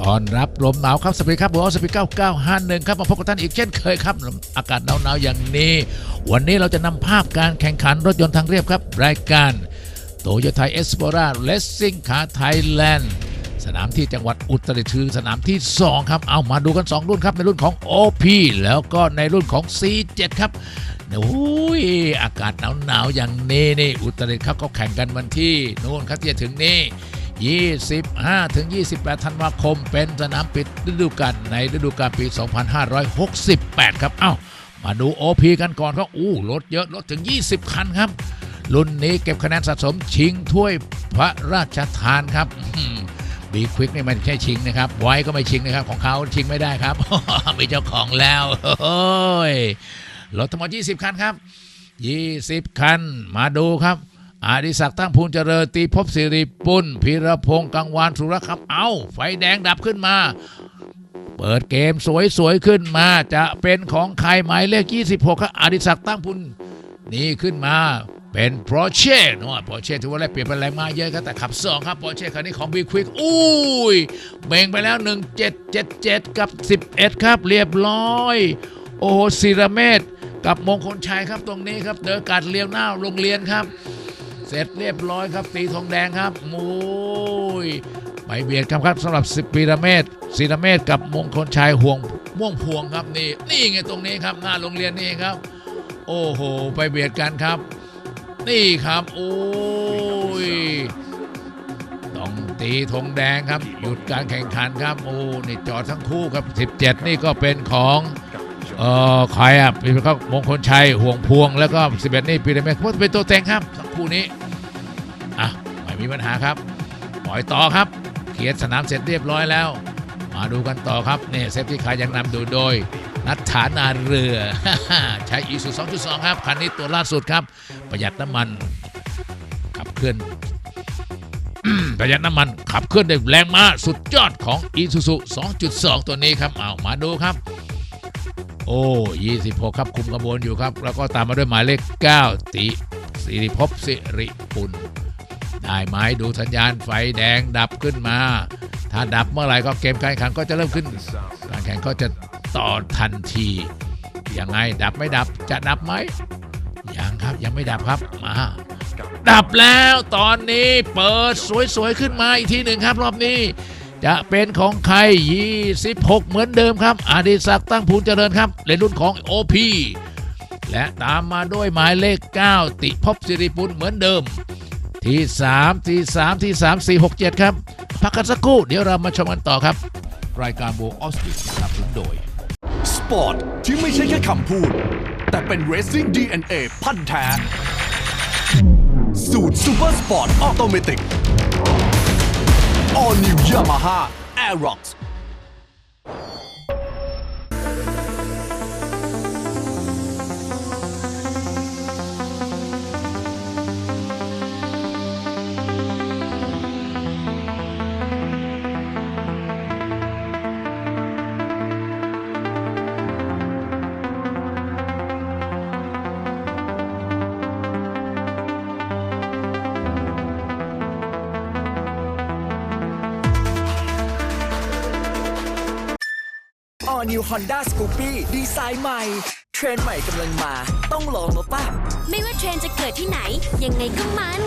ตอนรับลมหนาวครับสปีดครับบอสปีด9951ครับมาพบกับท่านอีกเช่นเคยครับ อากาศหนาวๆอย่างนี้ วันนี้เราจะนำภาพการแข่งขันรถยนต์ทางเรียบครับ รายการโตโยต้าเอสโ r ราเลสซิ่งคาไทยแลนด์สนามที่จังหวัดอุตรดิตถ์คือสนามที่ 2 ครับ เอามาดูกัน 2 รุ่นครับ ในรุ่นของ OP แล้วก็ในรุ่นของ C7 ครับโอ้ยอากาศหนาวๆอย่างนี้นี่อุตรดิตถ์ครับก็แข่งกันวันที่นู่นครับที่จะถึงนี้ 25ถึง28 ธันวาคม เป็นสนามปิดฤดูกาลในฤดูกาลปี 2568 ครับ เอ้า มาดู OP กันก่อนครับอู้รถเยอะรถถึง 20 คันครับ รุ่นนี้เก็บคะแนนสะสมชิงถ้วยพระราชทานครับบีควิกนี่มันไม่ใช่ชิงนะครับ ไว้ก็ไม่ชิงนะครับ ของเขาชิงไม่ได้ครับ มีเจ้าของแล้วโอ้ยรถทั้งหมด20 คันครับ 20 คัน มาดูครับ อาดิศักดิ์ตั้งพูนเจริญตีพบสิริปุณพีรพงศ์กังวานสุรครับเอาไฟแดงดับขึ้นมา เปิดเกมสวยๆขึ้นมาจะเป็นของใครหมายเลข 26ครับอดิศักดิ์ตั้งพูนนี่ขึ้นมาเป็นโปรเช่เนาะโปรเช่ถือว่าได้เปลี่ยนเป็นแรงมาเยอะครับแต่ขับสองครับโปรเช่คันนี้ของบีควิกอุ้ยเบ่งไปแล้ว 1777 กับ 11 ครับเรียบร้อย โอ้โหศิรเมธกับมงคลชัยครับตรงนี้ครับเดอกัดเลี้ยวหน้าโรงเรียนครับ ร็จเรียบร้อยครับตีทองแดงครับโอ้ยไปเบียดกันครับสำหรับสิปีระเมศศิรเมธกับมงคลชัยห่วงม่วงพวงครับนี่นี่ไงตรงนี้ครับหน้าโรงเรียนนี่ครับ โอ้โหไปเบียดกันครับ นี่ครับโอ้ยต้องตีธงแดงครับ หยุดการแข่งขันครับโอ้นี่จอดทั้งคู่ครับ 17 นี่ก็เป็นของเอ่อใครอะเป็นเขามงคลชัยห่วงพวง แล้วก็ 11 นี่ปีเดเมกเพราะเป็นตัวแต่งครับทั้งคู่นี้ มีปัญหาครับปล่อยต่อครับเขียนสนามเสร็จเรียบร้อยแล้ว มาดูกันต่อครับเนี่เซฟที่ขายยังนำดูโดย นัทฐานาเรือ ใช้อีซู2.2 ครับ คันนี้ตัวล่าสุดครับ ประหยัดน้ำมันขับเคลื่อนประหยัดน้ำมันขับเคลื่อนได้แรงม้าสุดยอดของ i s u z u 2.2 ตัวนี้ครับเอามาดูครับโอ้26 ครับคุมกระบวนอยู่ครับ แล้วก็ตามมาด้วยหมายเลข 9 ติสิริภพสิริปุณ ได้ไหมดูสัญญาณไฟแดงดับขึ้นมา ถ้าดับเมื่อไหร่ก็เกมการแข่งขันก็จะเริ่มขึ้น การแข่งก็จะต่อทันทียังไงดับไม่ดับจะดับไหมยังครับยังไม่ดับครับมาดับแล้วตอนนี้เปิดสวยๆขึ้นมาอีกทีหนึ่งครับ รอบนี้ จะเป็นของใคร 26 เหมือนเดิมครับอดิศักดิ์ตั้งภูลเจริญครับในรุ่นของ OP และตามมาด้วยหมายเลข 9 ติภพสิริปุลเหมือนเดิม ที่ 3 ที่ 3 ที่ 3 4 6 7 ครับพักกันสักครู่ เดี๋ยวเรามาชมกันต่อครับ รายการโบออสติสนับสนุนโดย สปอร์ตที่ไม่ใช่แค่คำพูด แต่เป็น Racing DNA พันธุ์แท้สูตร Super Sport Automatic All New Yamaha Aerox Honda Scoopy ดีไซน์ใหม่ เทรนด์ใหม่กำลังมา ต้องลองแล้วป่ะ ไม่ว่าเทรนด์จะเกิดที่ไหน ยังไงก็มัน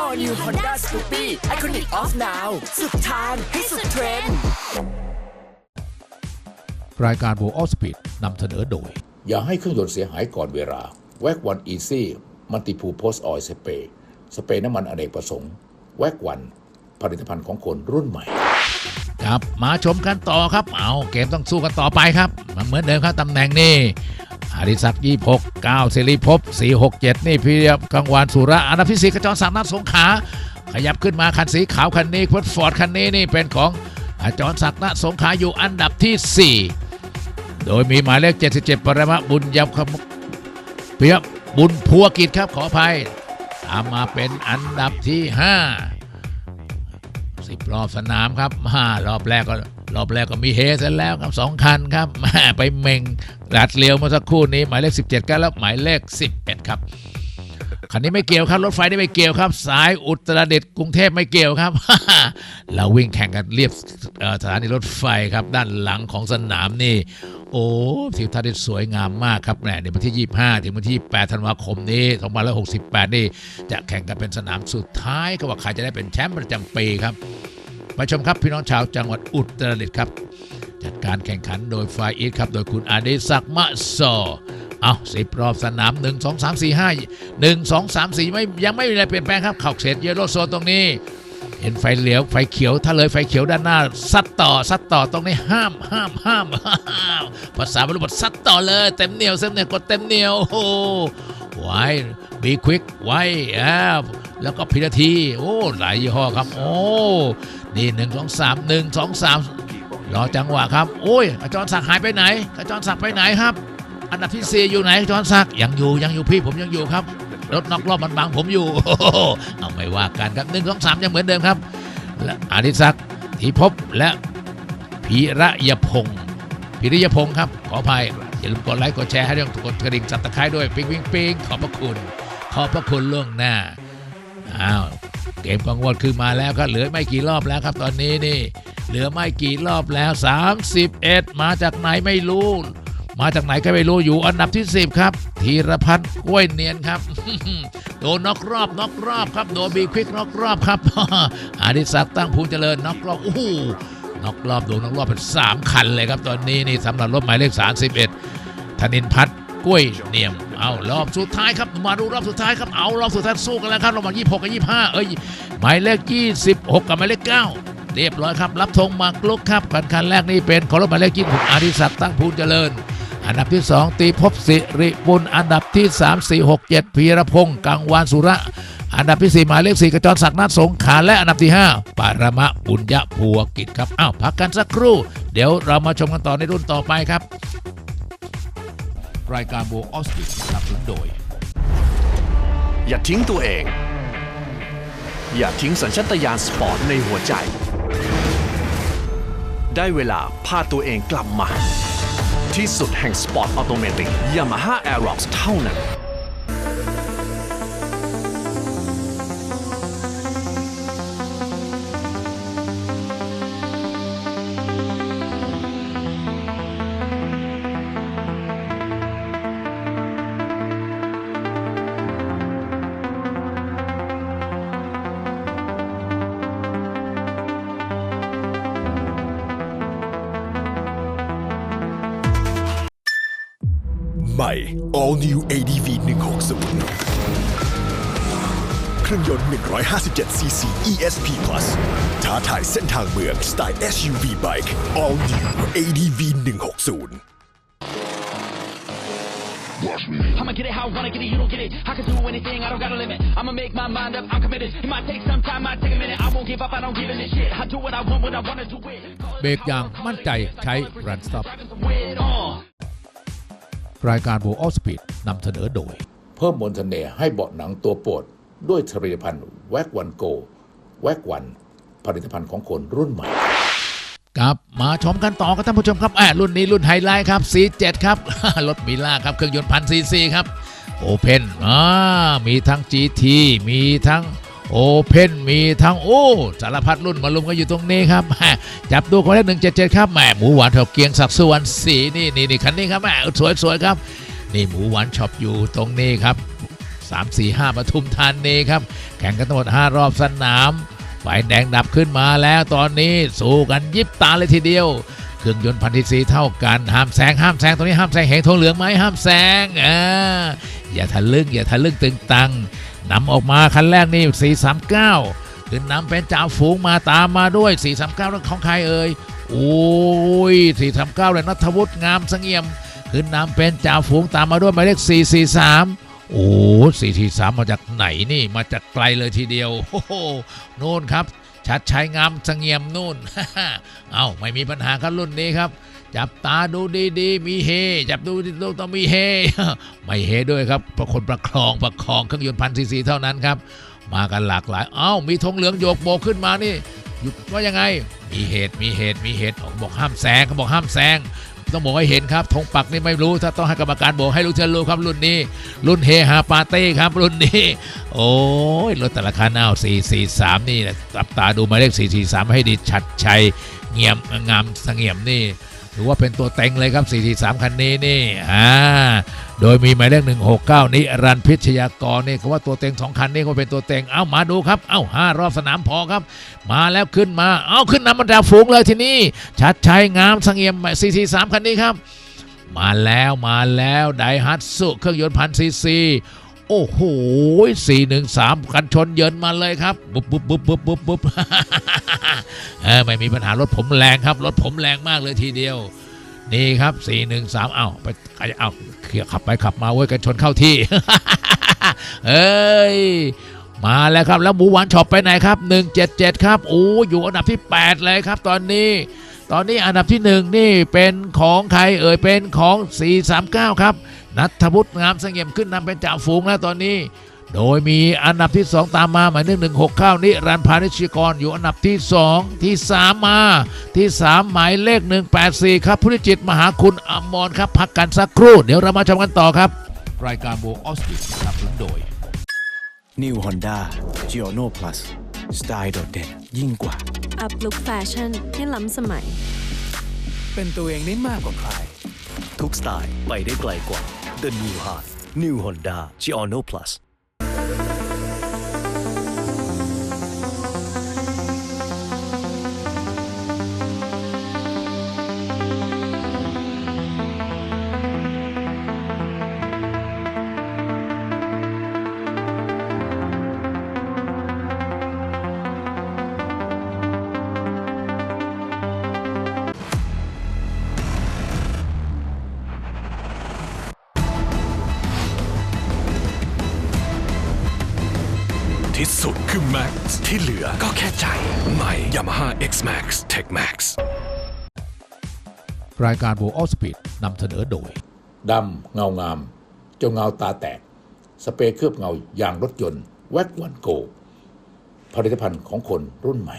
All New Honda Scoopy Iconic of Now สุดทางให้สุดเทรนด์รายการโบออสปีดนำเสนอโดย อย่าให้เครื่องยนต์เสียหายก่อนเวลา แวกวันอีซี่มันติพูโพสออยสเปรย์สเปรย์น้ำมันอเนกประสงค์ แวกวัน ผลิตภัณฑ์ของคนรุ่นใหม่ ครับมาชมกันต่อครับ เอาเกมต้องสู้กันต่อไปครับ มันเหมือนเดิมครับตำแหน่งนี่อดิศักดิ์ยี่หกเก้าสิริภพสี่หกเจ็ดนี่พี่กังวานสุระอนันพิสิทธิ์ขจรสามนัดสงขา ขยับขึ้นมาคันสีขาวคันนี้พุทฟอร์ดคันนี้นี่เป็นของอาจรศักดิ์ณสงขาอยู่อันดับที่ 4 โดยมีหมายเลข 77 ปรมะบุญยำคำเปียบบุญพัวกิจครับขออภัยตามมาเป็นอันดับที่ 5 สิบรอบสนามครับห้ารอบแรกก็รอบแรกก็มีเฮเสร็จแล้วครับสองคันครับมาไปเม่งลัดเลียวเมื่อสักครู่นี้หมายเลข 17 กันแล้วหมายเลข 11 ครับ คันนี้ไม่เกี่ยวครับ รถไฟนี่ไม่เกี่ยวครับ สายอุตรดิตถ์กรุงเทพไม่เกี่ยวครับ เราวิ่งแข่งกันเรียบสถานีรถไฟครับ ด้านหลังของสนามนี่ โอ้ทิวทัศน์ที่สวยงามมากครับแหมในวันที่ 25 ถึงวันที่ 8 ธันวาคมนี้2568 นี่ จะแข่งกันเป็นสนามสุดท้ายก็ว่าใครจะได้เป็นแชมป์ประจำปีครับมาชมครับพี่น้องชาวจังหวัดอุตรดิตถ์ครับ จัดการแข่งขันโดยไฟอีทครับ โดยคุณอาดิศักดิ์มะซอ เอาสิบรอบสนาม1 2 3 4 5 1 2 3 4ไม่ยังไม่มีอะไรเปลี่ยนแปลงครับเข่าเขตเยลโลโซนตรงนี้ เห็นไฟเหลียวไฟเขียวถ้าเลยไฟเขียวด้านหน้าซัดต่อซัดต่อตรงนี้ห้ามห้ามห้ามห้ามภาษาบริบทซัดต่อเลยเต็มเหนียวเต็มเหนียวกดเต็มเหนียวโอ้ไวบีควิกไว้อ่าแล้วก็พินาที โอ้หลายยี่ห้อครับ โอ้นี่หนึ่งสองสามหนึ่งสองสามรอจังหวะครับ โอ้ยอาจารย์ศักหายไปไหนอาจารย์ศักไปไหนครับ อันดับที่สี่อยู่ไหนอาจารย์ศักยังอยู่ยังอยู่พี่ผมยังอยู่ครับรถนอกรอบมันบังผมอยู่เอาไม่ว่ากันครับหนึ่งสองสามยังเหมือนเดิมครับและอดิศักดิ์ทีพบและพีระยพงศ์พิริยพงศ์ครับ ขออภัยอย่าลืมกดไลค์กดแชร์ให้ด้วยกดกระดิ่งสับตะไคร้ด้วยปิ๊งปิ๊งปิ๊งขอบพระคุณ ขอบพระคุณล่วงหน้าอ้าวเกมกังวลคือมาแล้วครับเหลือไม่กี่รอบแล้วครับตอนนี้นี่ เหลือไม่กี่รอบแล้ว 31 มาจากไหนไม่รู้ มาจากไหนก็ไม่รู้อยู่อันดับที่ 10 ครับธีรพัฒน์กล้วยเนียนครับ โดนน็อกรอบน็อกรอบครับโดนบีควิกน็อกรอบครับอาดิศักดิ์ตั้งภูมิเจริญน็อกรอบโอ้โหน็อกรอบโดนน็อกรอบเป็น 3 คันเลยครับตอนนี้นี่สำหรับรถหมายเลข 31ธนินพัฒน์กล้วยเนียมเอารอบสุดท้ายครับมาดูรอบสุดท้ายครับเอารอบสุดท้ายสู้กันแล้วครับระหว่าง26กับ25 เอ้ยหมายเลข 26 กับหมายเลข 9เรียบร้อยครับ รับธงมากลุกครับคันคันแรกนี่เป็นของรถหมายเลข26อาริศักดิ์ตั้งภูลเจริญ อันดับที่ 2 ตีภพสิริปุณอันดับที่ 3 4 6 7พีรพงศ์กังวานสุระ อันดับที่ 4 หมายเลข4กระจรศักดิ์นัทสงขาและอันดับที่ 5 ปารมะปุญญภูวกิจครับอ้าวพักกันสักครู่ เดี๋ยวเรามาชมกันต่อในรุ่นต่อไปครับ รายการโบออสติสนับสนุนโดย อย่าทิ้งตัวเอง อย่าทิ้งสัญชาตญาณสปอร์ตในหัวใจ ได้เวลาพาตัวเองกลับมา ที่สุดแห่งสปอร์ตออโตเมติกยามาฮ่าแอร์ร็อกเท่านั้น All New ADV 160เครื่องยนต์ 157cc ESP Plus ท้าทายเส้นทางเมืองสไตล์ SUV Bike All New ADV 160 I'ma get it how I wanna get it, you don't get it. I can do anything, I don't got a limit. I'ma make my mind up, I'm committed. It might take some time, might take a minute. I won't give up, I don't give in this shit. I do what I want when I wanna do it. เบรกอย่างมั่นใจใช้ Run Stop Wait on. รายการโบออสปีดนำเสนอโดย เพิ่มมนต์เสน่ห์ให้เบาะหนังตัวโปรด ด้วยผลิตภัณฑ์แวกวันโกแวกวัน ผลิตภัณฑ์ของคนรุ่นใหม่ครับมาชมกันต่อครับท่านผู้ชมครับแอบรุ่นนี้รุ่นไฮไลท์ครับ C7 ครับ รถมิล่าครับ เครื่องยนต์พันซีซีครับโอเพนอ่ามีทั้ง GT มีทั้ง โอเพนมีทั้งโอ้สารพัดรุ่นมาลุมกันอยู่ตรงนี้ครับจับดูคนแรกหนึ่งเจ็ดเจ็ดครับแหมหมูหวานแถวเกียงศักดิ์สุวรรณศรีนี่นี่นี่คันนี้ครับแหมสวยสวยครับ นี่หมูหวานช็อปอยู่ตรงนี้ครับ3 4 5ปทุมธานีครับ แข่งกันทั้งหมด5รอบสนามฝ่ายแดงดับขึ้นมาแล้วตอนนี้สู้กันยิบตาเลยทีเดียวเครื่องยนต์พันธิซีเท่ากันห้ามแซงห้ามแซงตรงนี้ห้ามแซงเห็นธงเหลืองไหมห้ามแซงอ่าอย่าทะลึ่งอย่าทะลึ่งตึงตัง นำออกมาคันแรกนี่439 ขึ้นนำเป็นจ่าฝูงมาตามมาด้วย 439แล้วของใครเอ่ยโอ้ย439เลยนัทวุฒิงามสงี่ยม ขึ้นนำเป็นจ่าฝูงตามมาด้วยหมายเลข443โอ้สี่ทีสามมาจากไหนนี่มาจากไกลเลยทีเดียวโอ้โหนู่นครับ ชัดชัยงามสงี่ยมนู่น เอาไม่มีปัญหาครับรุ่นนี้ครับ จับตาดูดีๆ มีเฮ จับดูดูต้องมีเฮ ไม่เฮด้วยครับเพราะคนประคองประคองเครื่องยนต์พันซีซีเท่านั้นครับ มากันหลากหลาย เอ้า มีธงเหลืองโยกโบกขึ้นมานี่หยุดว่ายังไง มีเหตุมีเหตุมีเหตุเขาบอกห้ามแซงเขาบอกห้ามแซงต้องบอกให้เห็นครับธงปักนี่ไม่รู้ ถ้าต้องให้กรรมการบอกให้รู้เชิญรู้ครับรุ่นนี้ รุ่นเฮฮาปาร์ตี้ครับรุ่นนี้ โอ้ยรถแต่ละคันเอา443 นี่นะจับตาดูหมายเลข443 ให้ดีชัดชัยเงียมงามสงี่ยมนี่ ถือว่าเป็นตัวเต็งเลยครับ 443 คันนี้นี่อ่าโดยมีหมายเลข169 นี้รันพิชยากรนี่เขาว่าตัวเต็งสองคันนี้ก็เป็นตัวเต็ง เอ้ามาดูครับ เอ้าห้ารอบสนามพอครับ มาแล้วขึ้นมา เอ้าขึ้นนำบรรดาฝูงเลยทีนี้ชัดชัยงามเสงี่ยม 443 คันนี้ครับ มาแล้วมาแล้วไดฮัตสุเครื่องยนต์พันซีซี โอ้โห413กันชนเยินมาเลยครับปุ๊บปุ๊บปุ๊บปุ๊บปุ๊บปุ๊บไม่มีปัญหารถผมแรงครับรถผมแรงมากเลยทีเดียว นี่ครับ413เอ้าไปเอ้าเขี่ยขับไปขับมาเว้ยกันชนเข้าที่เอ้ยมาแล้วครับแล้วหมูหวานช็อปไปไหนครับ 177 ครับโอ้อยู่อันดับที่ 8 เลยครับ ตอนนี้ ตอนนี้อันดับที่ 1 นี่เป็นของใครเอ่ยเป็นของ 439 ครับ นัทวุฒิงามเสงี่ยมขึ้นนำเป็นจ่าฝูงแล้วตอนนี้ โดยมีอันดับที่ 2 ตามมาหมายเลข169นี่รันพานิชยกรอยู่อันดับที่ 2 ที่ 3 มาที่ 3 หมายเลข 184 ครับพุทธิจิตรมหาคุณอมรครับพักกันสักครู่ เดี๋ยวเรามาชมกันต่อครับ รายการโบออสติสนับสนุนโดย New Honda g i o n o Plus สไตล์โดดเด่นยิ่งกว่า อัพลุคแฟชั่นให้ล้ำสมัย เป็นตัวเองได้มากกว่าใคร ทุกสไตล์ไปได้ไกลกว่า The New Heart New Honda g i o n o Plus ที่สุดคือ Max ที่เหลือก็แค่ใจใหม่ Yamaha X Max Tech Max รายการโบออสปีดนำเสนอโดยดำเงางามเจ้าเงาตาแตก สเปรย์เคลือบเงายางรถยนต์แว็กวันโกผลิตภัณฑ์ของคนรุ่นใหม่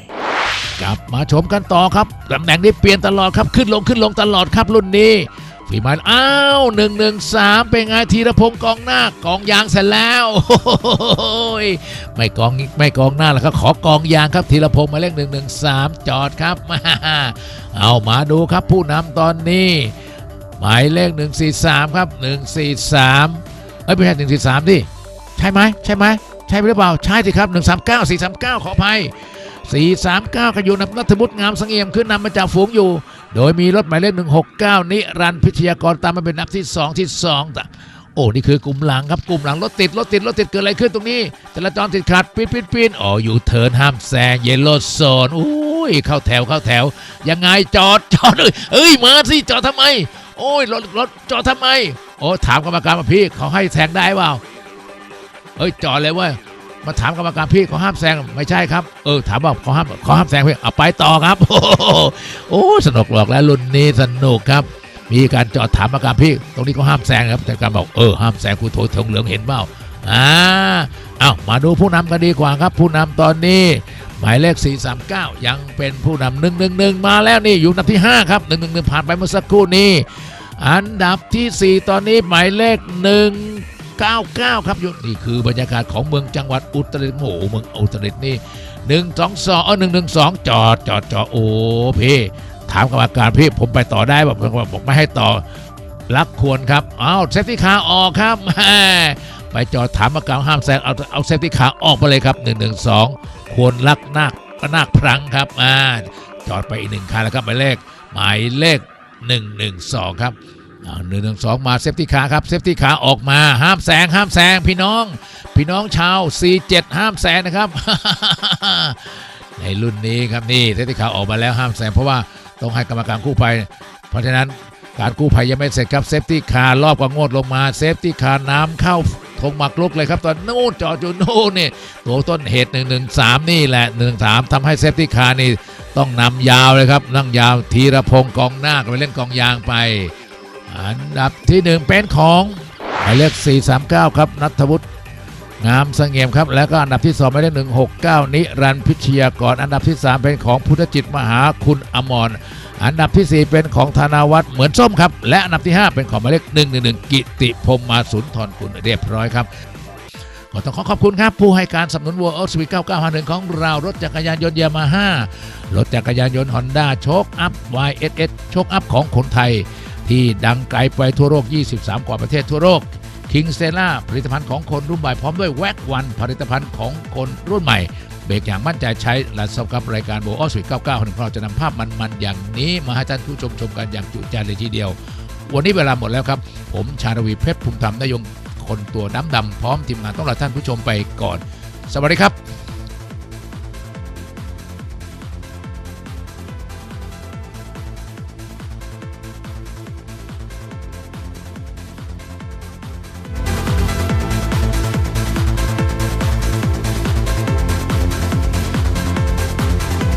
กลับมาชมกันต่อครับตำแหน่งนี้เปลี่ยนตลอดครับขึ้นลงขึ้นลงตลอดครับรุ่นนี้ ฝีไม้อ้าวหนึ่งหนึ่งสามเป็นไงธีรพงศ์กองหน้ากองยางเสร็จแล้วโอ้ยไม่กองไม่กองหน้าแล้วครับขอกองยางครับธีรพงศ์หมายเลขหนึ่งหนึ่งสามจอดครับมาเอามาดูครับผู้นำตอนนี้ หมายเลข143ครับ143เอ้ยไม่ใช่143ดิใช่ไหมใช่ไหมใช่หรือเปล่าใช่สิครับ139 439ขออภัย439 ก็อยู่นำนัทบุตรงามสังเอี่ยมขึ้นนำมาจากฝูงอยู่ โดยมีรถหมายเลข169 นิรันดร์พิชยากรตามมาเป็นนับที่ 2 ที่2แต่โอ้ นี่คือกลุ่มหลังครับกลุ่มหลังรถติดรถติดรถติดเกิดอะไรขึ้นตรงนี้จราจรติดขัดปีนปีนปีนอ๋ออยู่เทินห้ามแซงเยลโลโซนอุ้ยเข้าแถวเข้าแถว ยังไงจอดจอดเอ้ยเอ้ยมาสิจอดทำไม โอ้ยรถรถจอดทำไม โอ้ถามกรรมการมาพี่เขาให้แซงได้เปล่าเอ้ยจอดเลยเว้ย มาถามกรรมการพี่เขาห้ามแซงไม่ใช่ครับเออถามว่าเขาห้ามเขาห้ามแซงพี่เอาไปต่อครับ โอ้สนุกหรอกแล้วรุ่นนี้สนุกครับ มีการจอดถามกรรมการพี่ ตรงนี้เขาห้ามแซงครับ แต่การบอกเออห้ามแซงคุณโถทงเหลืองเห็นเปล่าอ่าเอามาดูผู้นำกันดีกว่าครับ ผู้นำตอนนี้ หมายเลข 439 ยังเป็นผู้นำ111มาแล้วนี่อยู่อันดับที่ 5 ครับ111ผ่านไปเมื่อสักครู่นี้ อันดับทีสี่4 ตอนนี้หมายเลข 99 ครับอยู่นี่คือบรรยากาศของเมืองจังหวัดอุตรดิตถ์โอ้โหเมืองอุตรดิตถ์นี่122เออ112จอดจอดจอดโอ้พี่ถามกรรมการพี่ผมไปต่อได้แบอกบอกไม่ให้ต่อรักควรครับอ้าวเซฟตี้คาร์ออกครับไปจอดถามกรรมการห้ามแซงเอาเอาเซฟตี้คาร์ออกไปเลยครับ112ควรรักนาคก็นาคพลังครับอ่าจอดไปอีกหนึ่งคันแล้วครับหมายเลขหมายเลข 112 ครับ หนึ่งหนึ่งสองมาเซฟตี้คาครับเซฟตี้คาออกมาห้ามแซงห้ามแซงพี่น้อง พี่น้องชาว C7 ห้ามแซงนะครับ ในรุ่นนี้ครับนี่เซฟตี้คาออกมาแล้วห้ามแซงเพราะว่าต้องให้กรรมการกู้ภัยเพราะฉะนั้นการกู้ภัยยังไม่เสร็จครับเซฟตี้คาร์รอบก็งดลงมาเซฟตี้คาร์น้ำเข้าธงหมักลุกเลยครับ ตอนนู้นจอดอยู่นู้นนี่ตัวต้นเหตุ 113 นี่แหละ113ทำให้เซฟตี้คาร์นี่ต้องนำยาวเลยครับ นั่งยาวธีรพงศ์กองหน้าก็ไปเล่นกองยางไป อันดับที่หนึ่งเป็นของหมายเลข439 ครับนัทวุฒิงามสงี่ยมครับ แล้วก็อันดับที่2หมายเลข169 นิรันพิชยากร อันดับที่ 3 เป็นของพุทธจิตมหาคุณอมรอันดับทีสี่ 4 เป็นของธนาวัฒน์เหมือนส้มครับ และอันดับที่ 5 เป็นของหมายเลข111 กิติพรมมาสุนทรคุณเรียบร้อยครับก็ต้องขอขอบคุณครับ ผู้ให้การสนับสนุนวัวออสวี9951 ของเรารถจักรยานยนต์ยามาฮ่ารถจักรยานยนต์ฮอนด้าโชคอัพ YSS โชคอัพของคนไทย ที่ดังไกลไปทั่วโลก 23 กว่าประเทศทั่วโลกคิงเซล่าผลิตภัณฑ์ของคนรุ่นใหม่พร้อมด้วยแว็กวันผลิตภัณฑ์ของคนรุ่นใหม่ เบรกอย่างมั่นใจใช้และสำหรับรายการโบออสวี99ของเราจะนำภาพมันๆอย่างนี้ มาให้ท่านผู้ชมชมกันอย่างจุใจเลยทีเดียว วันนี้เวลาหมดแล้วครับ ผมชาญวีเพชรภูมิธรรมนายงคนตัวดำดำๆพร้อมทีมงานต้องลาท่านผู้ชมไปก่อน สวัสดีครับ